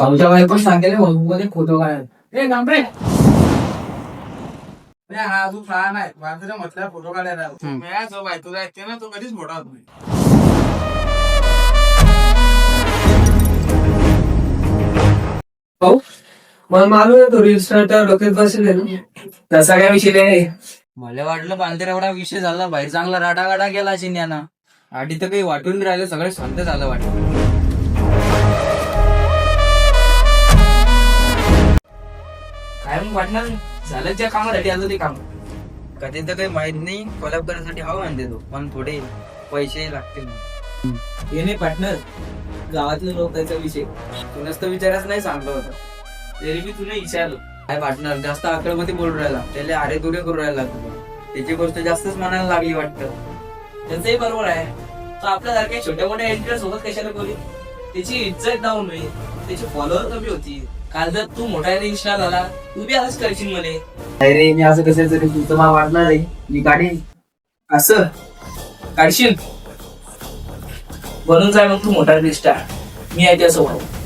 आमच्या बायको सांगेल मध्ये फोटो काढायला ए गांबरे हा तू म्हटलं फोटो काढायला मी जो बायको जायचे ना तो कधीच मोठा होत नाही. भाऊ मला मालूम आहे तो डोक्यात बसेल. तसा काय विषय नाही. मला वाटलं पांढर एवढा विषय झाला बाहेर चांगला राडा गाडा गेला शिन्याना आधी तर काही वाटून राहिलं सगळं शांत झालं वाटत. काय मग वाटणार झालं त्या कामासाठी आलं ते काम. कधी तर काही माहीत नाही कोलॅब करायसाठी हवा म्हणते तो. पण थोडे पैसे लागतील हे नाही पार्टनर गावातले लोक त्याचा विषय. तू नसतं विचारच नाही सांगलं होतं. तरी मी तुला विचारलं. काय पार्टनर जास्त आकडेमध्ये बोलू राहिला. त्याला अरे दुरे करू राहिला तुला त्याची गोष्ट जास्तच मनाला लागली वाटतं. त्यांचंही बरोबर आहे. तो आपल्यासारख्या छोट्या मोठ्या एडिटर सोबत कशाला करू त्याची इज्जत डाऊन होईल त्याचे फॉलोअर कमी होतील काल जर तू मोठा इन्स्टा झाला तू बी असंच करशील म्हणे. अरे मी असं कसं तरी तुझं मला वाटणार आहे. मी काढीन. असं? काढशील? बनून जाय मग तू मोठा स्टार मी आहे त्यासोबत